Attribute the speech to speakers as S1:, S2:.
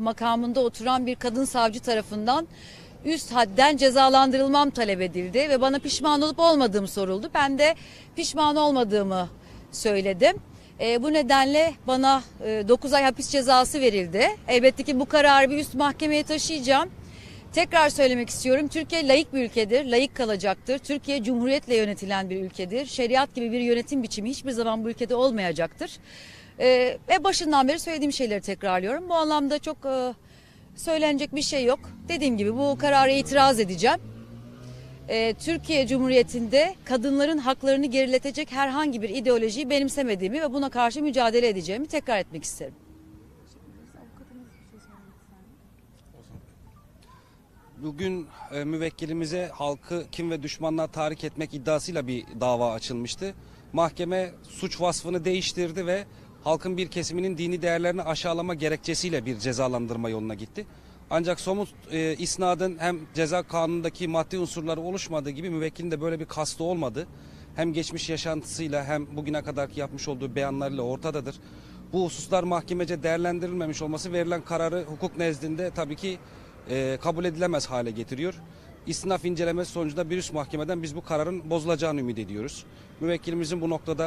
S1: makamında oturan bir kadın savcı tarafından üst hadden cezalandırılmam talep edildi ve bana pişman olup olmadığım soruldu. Ben de pişman olmadığımı söyledim. E, bu nedenle bana 9 ay hapis cezası verildi. Elbette ki bu kararı bir üst mahkemeye taşıyacağım. Tekrar söylemek istiyorum. Türkiye layık bir ülkedir, layık kalacaktır. Türkiye cumhuriyetle yönetilen bir ülkedir. Şeriat gibi bir yönetim biçimi hiçbir zaman bu ülkede olmayacaktır. Ee, ve başından beri söylediğim şeyleri tekrarlıyorum. Bu anlamda çok e, söylenecek bir şey yok. Dediğim gibi bu karara itiraz edeceğim. Ee, Türkiye Cumhuriyeti'nde kadınların haklarını geriletecek herhangi bir ideolojiyi benimsemediğimi ve buna karşı mücadele edeceğimi tekrar etmek isterim.
S2: Bugün e, müvekkilimize halkı kim ve düşmanlığa tahrik etmek iddiasıyla bir dava açılmıştı. Mahkeme suç vasfını değiştirdi ve halkın bir kesiminin dini değerlerini aşağılama gerekçesiyle bir cezalandırma yoluna gitti. Ancak somut e, isnadın hem ceza kanunundaki maddi unsurları oluşmadığı gibi müvekkilin de böyle bir kastı olmadı. Hem geçmiş yaşantısıyla hem bugüne kadarki yapmış olduğu beyanlarıyla ortadadır. Bu hususlar mahkemece değerlendirilmemiş olması verilen kararı hukuk nezdinde tabii ki e, kabul edilemez hale getiriyor. İstinaf incelemesi sonucunda bir üst mahkemeden biz bu kararın bozulacağını ümit ediyoruz. Müvekkilimizin bu noktada